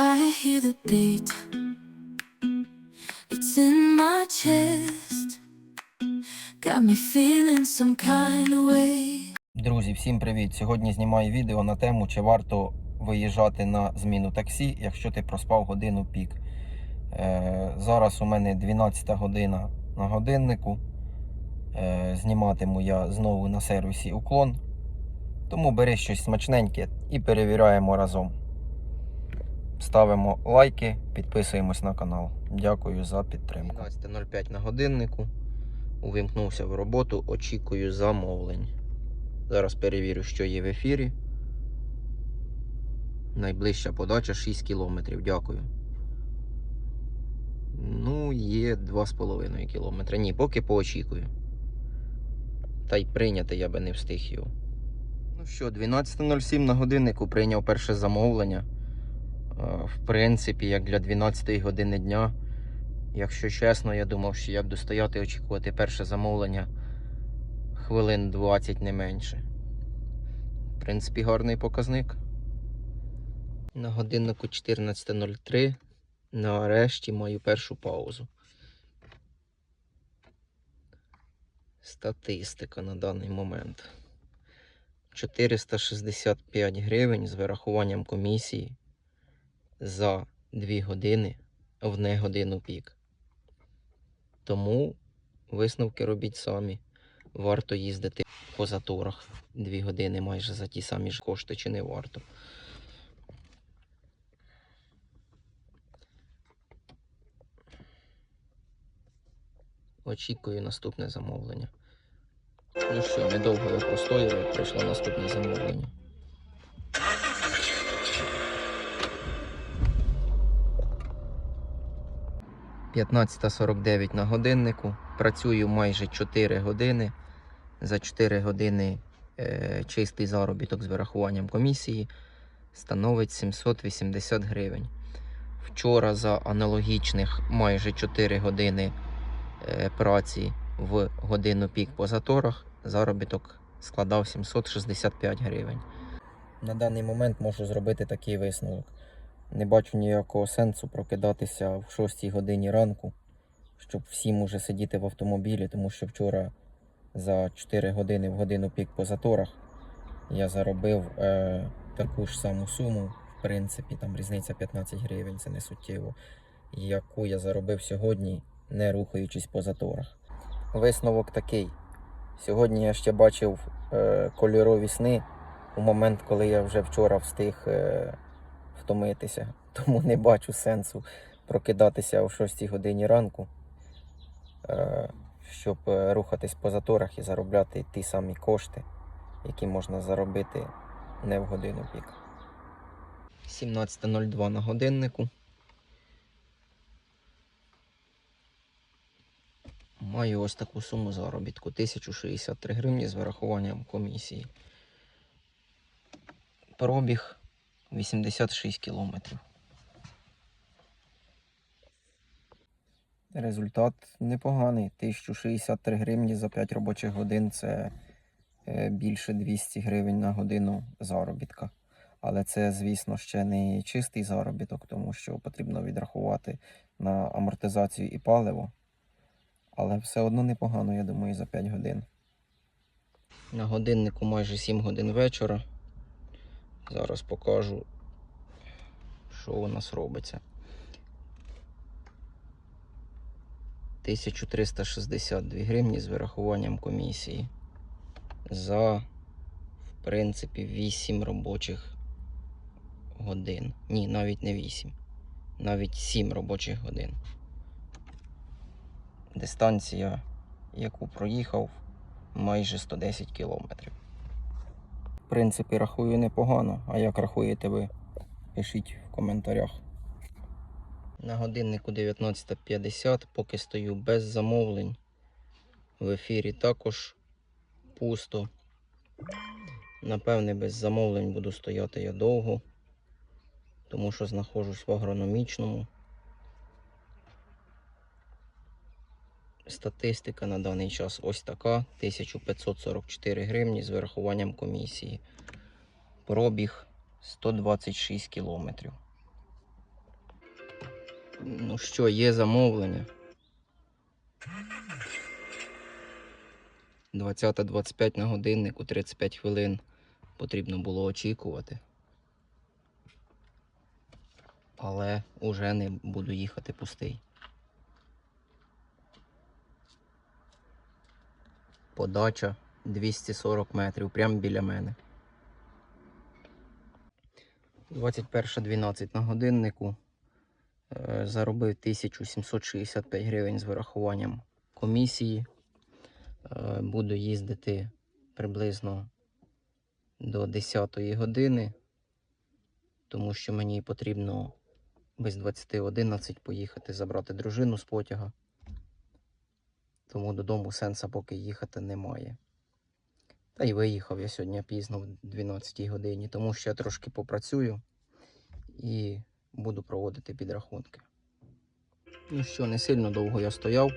I hear the beat. It's in my chest. Got me feeling some kind of way. Друзі, всім привіт! Сьогодні знімаю відео на тему, чи варто виїжджати на зміну таксі, якщо ти проспав годину пік. Е, зараз у мене 12 година на годиннику. Е, зніматиму я знову на сервісі уклон. Тому бери щось смачненьке і перевіряємо разом. Ставимо лайки, підписуємось на канал. Дякую за підтримку. 12.05 на годиннику. Увімкнувся в роботу, очікую замовлень. Зараз перевірю, що є в ефірі. Найближча подача 6 кілометрів. Дякую. Ну, є 2,5 кілометри. Ні, поки поочікую. Та й прийняти я би не встиг його. Ну що, 12.07 на годиннику прийняв перше замовлення. Е, В принципі, як для 12 години дня. Якщо чесно, я думав, що я буду стояти очікувати перше замовлення хвилин 20 не менше. В принципі, гарний показник. На годиннику 14.03. Нарешті маю першу паузу. Статистика на даний момент. 465 гривень з вирахуванням комісії за 2 години в не годину пік. Тому висновки робіть самі варто їздити по заторах 2 години майже за ті самі ж кошти, чи не варто. Очікую наступне замовлення. Ну що, недовго я простоював, прийшло наступне замовлення. П'ятнадцята сорок дев'ять на годиннику. Працюю майже 4 години. За 4 години е, чистий заробіток з вирахуванням комісії становить 780 гривень. Вчора за аналогічних майже 4 години е, праці в годину пік по заторах заробіток складав 765 гривень. На даний момент можу зробити такий висновок. Не бачу ніякого сенсу прокидатися в 6 годині ранку, щоб всім уже сидіти в автомобілі, тому що вчора за 4 години в годину пік по заторах я заробив е, таку ж саму суму, в принципі, там різниця 15 гривень, це не суттєво, яку я заробив сьогодні, не рухаючись по заторах. Висновок такий. Сьогодні я ще бачив е, кольорові сни у момент, коли я вже вчора встиг е, втомитися. Тому не бачу сенсу прокидатися о 6 годині ранку. Е, щоб е, рухатись по заторах і заробляти ті самі кошти, які можна заробити не в годину пік. 17.02 на годиннику. Маю ось таку суму заробітку 1063 гривні з вирахуванням комісії. Пробіг 86 кілометрів. Результат непоганий. 1063 гривні за 5 робочих годин це е, більше 200 гривень на годину заробітка. Але це, звісно, ще не чистий заробіток, тому що потрібно відрахувати на амортизацію і паливо. Але все одно непогано, я думаю, за 5 годин. На годиннику майже 7 годин вечора. Зараз покажу, що у нас робиться. 1362 гривні з вирахуванням комісії за, в принципі, 8 робочих годин. Ні, навіть не 8. Навіть 7 робочих годин. Дистанція, яку проїхав, майже 110 кілометрів. В принципі, рахую непогано. А як рахуєте ви? Пишіть в коментарях. На годиннику 19.50, поки стою без замовлень. В ефірі також пусто. Напевне, без замовлень буду стояти я довго, тому що знаходжусь в агрономічному. Статистика на даний час ось така: 1544 гривні з вирахуванням комісії. Пробіг 126 кілометрів. Ну що, є замовлення. 20.25 на годиннику, 35 хвилин потрібно було очікувати. Але уже не буду їхати пустий. Подача 240 метрів, прямо біля мене. 21.12 на годиннику. Е, Заробив 1765 гривень з вирахуванням комісії. Е, Буду їздити приблизно до 10 години, тому що мені потрібно без 20.11 поїхати забрати дружину з потяга. Тому додому сенса поки їхати немає. Та й виїхав я сьогодні пізно в 12 годині, тому що я трошки попрацюю і буду проводити підрахунки. Ну що, не сильно довго я стояв,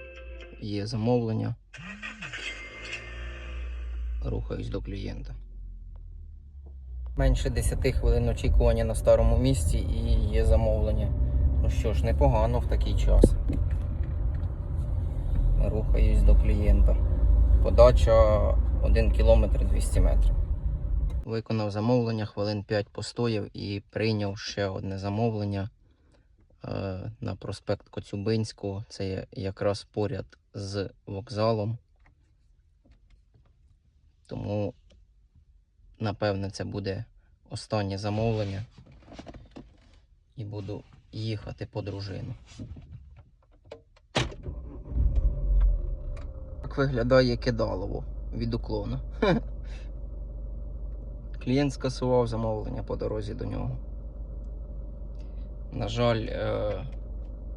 є замовлення. Рухаюсь до клієнта. Менше 10 хвилин очікування на старому місці і є замовлення. Ну що ж, непогано в такий час. Рухаюсь до клієнта. Подача 1 км 200 метрів. Виконав замовлення, хвилин 5 постояв і прийняв ще одне замовлення е, на проспект Коцюбинського. Це якраз поряд з вокзалом. Тому, напевне, це буде останнє замовлення. І буду їхати по дружину. Так виглядає кидалово від уклону. Клієнт скасував замовлення по дорозі до нього. На жаль, е,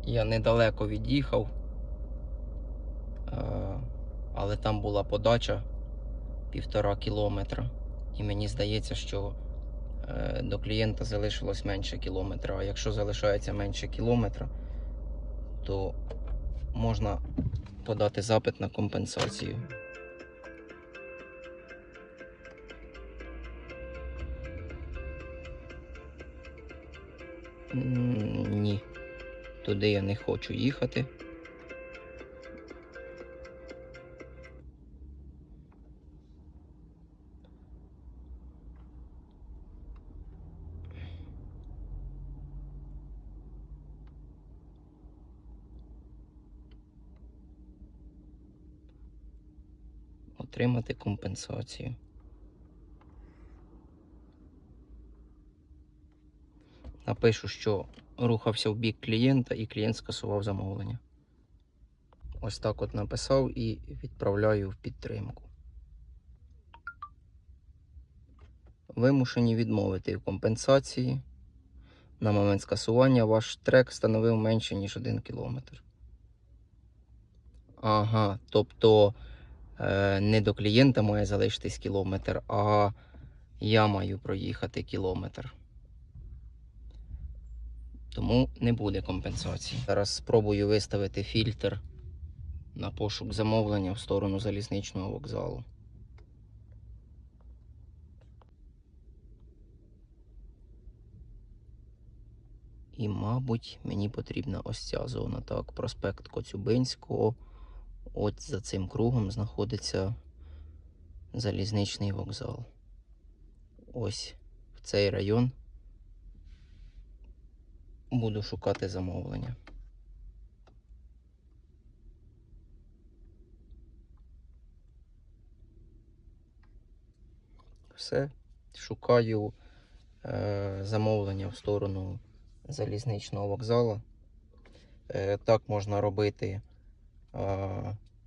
я недалеко від'їхав, е, але там була подача півтора кілометра. І мені здається, що е, до клієнта залишилось менше кілометра. А якщо залишається менше кілометра, то можна подати запит на компенсацію. Ні. Туди я не хочу їхати. Отримати компенсацію. Напишу, що рухався в бік клієнта і клієнт скасував замовлення. Ось так от написав і відправляю в підтримку. Вимушені відмовити в компенсації. На момент скасування ваш трек становив менше, ніж 1 кілометр. Ага, тобто не до клієнта має залишитись кілометр, а я маю проїхати кілометр. Тому не буде компенсації. Зараз спробую виставити фільтр на пошук замовлення в сторону залізничного вокзалу. І, мабуть, мені потрібна ось ця зона. Так, проспект Коцюбинського. От за цим кругом знаходиться залізничний вокзал. Ось в цей район буду шукати замовлення. Все. Шукаю е, замовлення в сторону залізничного вокзалу. Е, так можна робити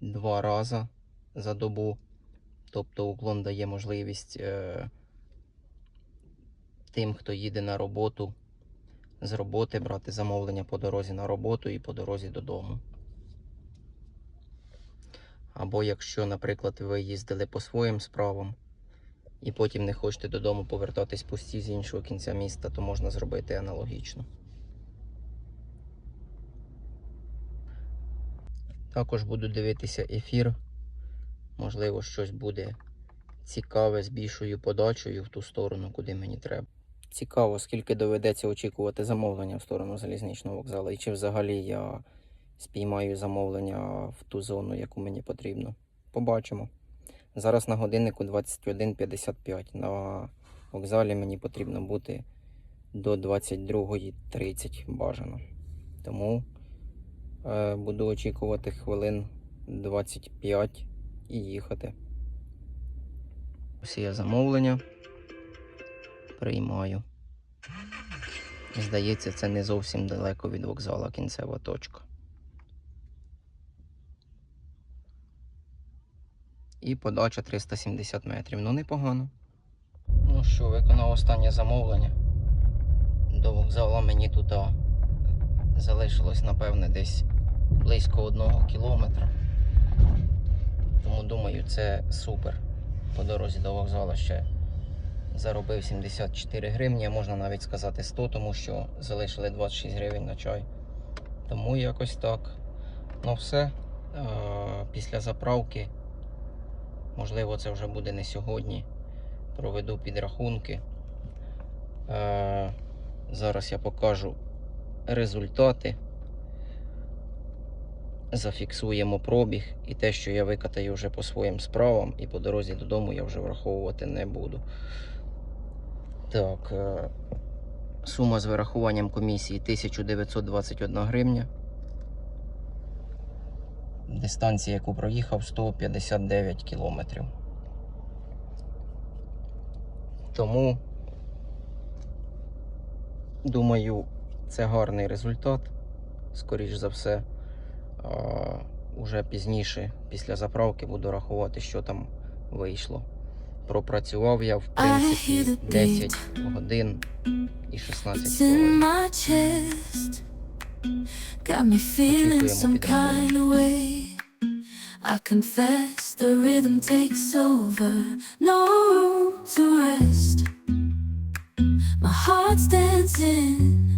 два рази за добу. Тобто уклон дає можливість е, тим, хто їде на роботу, з роботи брати замовлення по дорозі на роботу і по дорозі додому. Або якщо, наприклад, ви їздили по своїм справам і потім не хочете додому повертатись пусті з іншого кінця міста, то можна зробити аналогічно. Також буду дивитися ефір. Можливо, щось буде цікаве з більшою подачею в ту сторону, куди мені треба. Цікаво, скільки доведеться очікувати замовлення в сторону залізничного вокзалу, і чи взагалі я спіймаю замовлення в ту зону, яку мені потрібно. Побачимо. Зараз на годиннику 21.55. На вокзалі мені потрібно бути до 22.30 бажано. Тому буду очікувати хвилин 25 і їхати. Ось є замовлення. Приймаю. Здається, це не зовсім далеко від вокзала кінцева точка. І подача 370 метрів. Ну, непогано. Ну що, виконав останнє замовлення. До вокзалу мені тут залишилось, напевне, десь близько одного кілометра. Тому думаю, це супер. По дорозі до вокзалу ще заробив 74 гривні, а можна навіть сказати 100, тому що залишили 26 гривень на чай. Тому якось так. Ну все. Е, Після заправки, можливо, це вже буде не сьогодні. Проведу підрахунки. Е, Зараз я покажу результати. Зафіксуємо пробіг і те, що я викатаю вже по своїм справам, і по дорозі додому я вже враховувати не буду. Так, е, сума з вирахуванням комісії 1921 гривня. Дистанція, яку проїхав, 159 кілометрів. Тому, думаю, це гарний результат. Скоріш за все, уже пізніше, після заправки, буду рахувати, що там вийшло. Пропрацював я, в принципі, 10 годин і 16 It's in хвилин. I confess the rhythm takes over. No room to rest. My heart's dancing